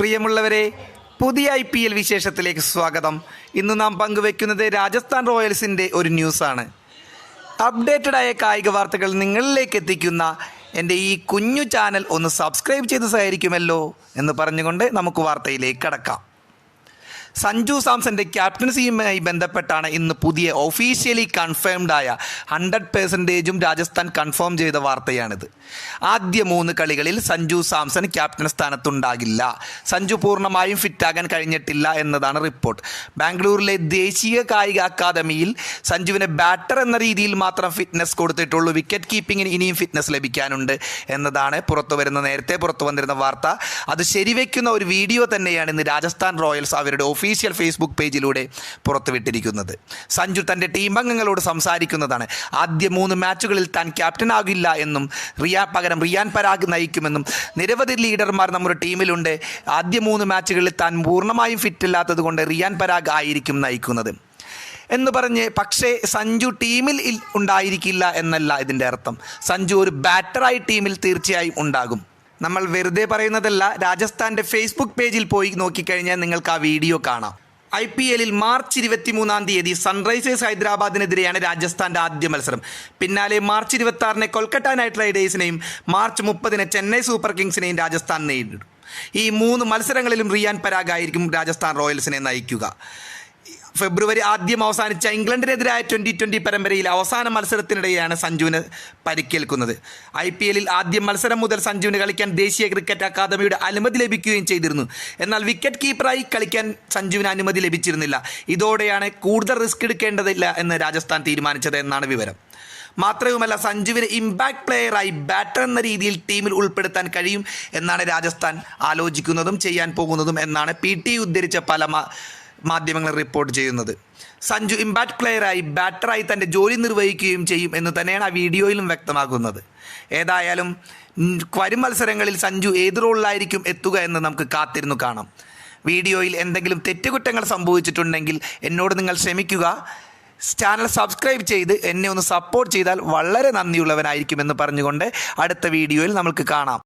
പ്രിയമുള്ളവരെ പുതിയ I P L വിശേഷത്തിലേക്ക് സ്വാഗതം. ഇന്ന് നാം പങ്കുവെക്കുന്നത് രാജസ്ഥാൻ റോയൽസിന്റെ ഒരു ന്യൂസാണ്. അപ്ഡേറ്റഡ് ആയ കായിക വാർത്തകൾ നിങ്ങളിലേക്ക് എത്തിക്കുന്ന എന്റെ ഈ കുഞ്ഞു ചാനൽ ഒന്ന് സബ്സ്ക്രൈബ് ചെയ്ത് സഹകരിക്കുമല്ലോ എന്ന് പറഞ്ഞുകൊണ്ട് നമുക്ക് വാർത്തയിലേക്ക് കടക്കാം. സഞ്ജു സാംസന്റെ ക്യാപ്റ്റൻസിയുമായി ബന്ധപ്പെട്ടാണ് ഇന്ന് പുതിയ ഒഫീഷ്യലി കൺഫേംഡ് ആയ ഹൺഡ്രഡ് പെർസെന്റേജും രാജസ്ഥാൻ കൺഫേം ചെയ്ത വാർത്തയാണിത്. ആദ്യ മൂന്ന് കളികളിൽ സഞ്ജു സാംസൺ ക്യാപ്റ്റൻ സ്ഥാനത്തുണ്ടാകില്ല. സഞ്ജു പൂർണമായും ഫിറ്റാകാൻ കഴിഞ്ഞിട്ടില്ല എന്നതാണ് റിപ്പോർട്ട് ബാംഗ്ലൂരിലെ ദേശീയ കായിക അക്കാദമിയിൽ സഞ്ജുവിന് ബാറ്റർ എന്ന രീതിയിൽ മാത്രം ഫിറ്റ്നസ് കൊടുത്തിട്ടുള്ളൂ. വിക്കറ്റ് കീപ്പിങ്ങിന് ഇനിയും ഫിറ്റ്നസ് ലഭിക്കാനുണ്ട് എന്നതാണ് പുറത്തു വരുന്ന നേരത്തെ പുറത്തു വന്നിരുന്ന വാർത്ത. അത് ശരിവെക്കുന്ന ഒരു വീഡിയോ തന്നെയാണ് ഇന്ന് രാജസ്ഥാൻ റോയൽസ് അവരുടെ ഒഫീഷ്യൽ ഫേസ്ബുക്ക് പേജിലൂടെ പുറത്തുവിട്ടിരിക്കുന്നത്. സഞ്ജു തന്റെ ടീം അംഗങ്ങളോട് സംസാരിക്കുന്നതാണ്. ആദ്യ മൂന്ന് മാച്ചുകളിൽ താൻ ക്യാപ്റ്റൻ ആകില്ല എന്നും റിയാ പകരം റിയാൻ പരാഗ് നയിക്കുമെന്നും നിരവധി ലീഡർമാർ നമ്മുടെ ടീമിലുണ്ട് ആദ്യ മൂന്ന് മാച്ചുകളിൽ താൻ പൂർണമായും ഫിറ്റ് ഇല്ലാത്തത് കൊണ്ട് റിയാൻ പരാഗ് ആയിരിക്കും നയിക്കുന്നത്. എന്ന് പറഞ്ഞ് പക്ഷേ സഞ്ജു ടീമിൽ ഉണ്ടായിരിക്കില്ല എന്നല്ല ഇതിന്റെ അർത്ഥം. സഞ്ജു ഒരു ബാറ്ററായി ടീമിൽ തീർച്ചയായും ഉണ്ടാകും. നമ്മൾ വെറുതെ പറയുന്നതല്ല രാജസ്ഥാന്റെ ഫേസ്ബുക്ക് പേജിൽ പോയി നോക്കിക്കഴിഞ്ഞാൽ നിങ്ങൾക്ക് ആ വീഡിയോ കാണാം. ഐ പി എല്ലിൽ മാർച്ച് ഇരുപത്തി മൂന്നാം തീയതി സൺറൈസേഴ്സ് ഹൈദരാബാദിനെതിരെയാണ് രാജസ്ഥാന്റെ ആദ്യ മത്സരം. പിന്നാലെ മാർച്ച് ഇരുപത്തി ആറിന് കൊൽക്കത്ത നൈറ്റ് റൈഡേഴ്സിനെയും മാർച്ച് മുപ്പതിന് ചെന്നൈ സൂപ്പർ കിങ്സിനെയും രാജസ്ഥാൻ നേരിടും. ഈ മൂന്ന് മത്സരങ്ങളിലും റിയാൻ പരാഗ് ആയിരിക്കും രാജസ്ഥാൻ റോയൽസിനെ നയിക്കുക. ഫെബ്രുവരി ആദ്യം അവസാനിച്ച ഇംഗ്ലണ്ടിനെതിരായ ട്വന്റി ട്വന്റി പരമ്പരയിൽ അവസാന മത്സരത്തിനിടെയാണ് സഞ്ജുവിന് പരിക്കേൽക്കുന്നത്. ഐ പി എല്ലിൽ ആദ്യ മത്സരം മുതൽ സഞ്ജുവിന് കളിക്കാൻ ദേശീയ ക്രിക്കറ്റ് അക്കാദമിയുടെ അനുമതി ലഭിക്കുകയും ചെയ്തിരുന്നു. എന്നാൽ വിക്കറ്റ് കീപ്പറായി കളിക്കാൻ സഞ്ജുവിന് അനുമതി ലഭിച്ചിരുന്നില്ല. ഇതോടെയാണ് കൂടുതൽ റിസ്ക് എടുക്കേണ്ടതില്ല എന്ന് രാജസ്ഥാൻ തീരുമാനിച്ചത് എന്നാണ് വിവരം. മാത്രവുമല്ല സഞ്ജുവിന് ഇമ്പാക്ട് പ്ലെയറായി ബാറ്റർ എന്ന രീതിയിൽ ടീമിൽ ഉൾപ്പെടുത്താൻ കഴിയും എന്നാണ് രാജസ്ഥാൻ ആലോചിക്കുന്നതും ചെയ്യാൻ പോകുന്നതും എന്നാണ് പി ടി ഉദ്ധരിച്ച പല മാധ്യമങ്ങൾ റിപ്പോർട്ട് ചെയ്യുന്നത്. സഞ്ജു ഇമ്പാക്ട് പ്ലെയറായി ബാറ്ററായി തന്റെ ജോലി നിർവഹിക്കുകയും ചെയ്യും എന്ന് തന്നെയാണ് ആ വീഡിയോയിലും വ്യക്തമാക്കുന്നത്. ഏതായാലും വരും മത്സരങ്ങളിൽ സഞ്ജു ഏത് റോളിലായിരിക്കും എത്തുക എന്ന് നമുക്ക് കാത്തിരുന്നു കാണാം. വീഡിയോയിൽ എന്തെങ്കിലും തെറ്റുകുറ്റങ്ങൾ സംഭവിച്ചിട്ടുണ്ടെങ്കിൽ എന്നോട് നിങ്ങൾ ക്ഷമിക്കുക. ചാനൽ സബ്സ്ക്രൈബ് ചെയ്ത് എന്നെ ഒന്ന് സപ്പോർട്ട് ചെയ്താൽ വളരെ നന്ദിയുള്ളവനായിരിക്കുമെന്ന് പറഞ്ഞുകൊണ്ട് അടുത്ത വീഡിയോയിൽ നമുക്ക് കാണാം.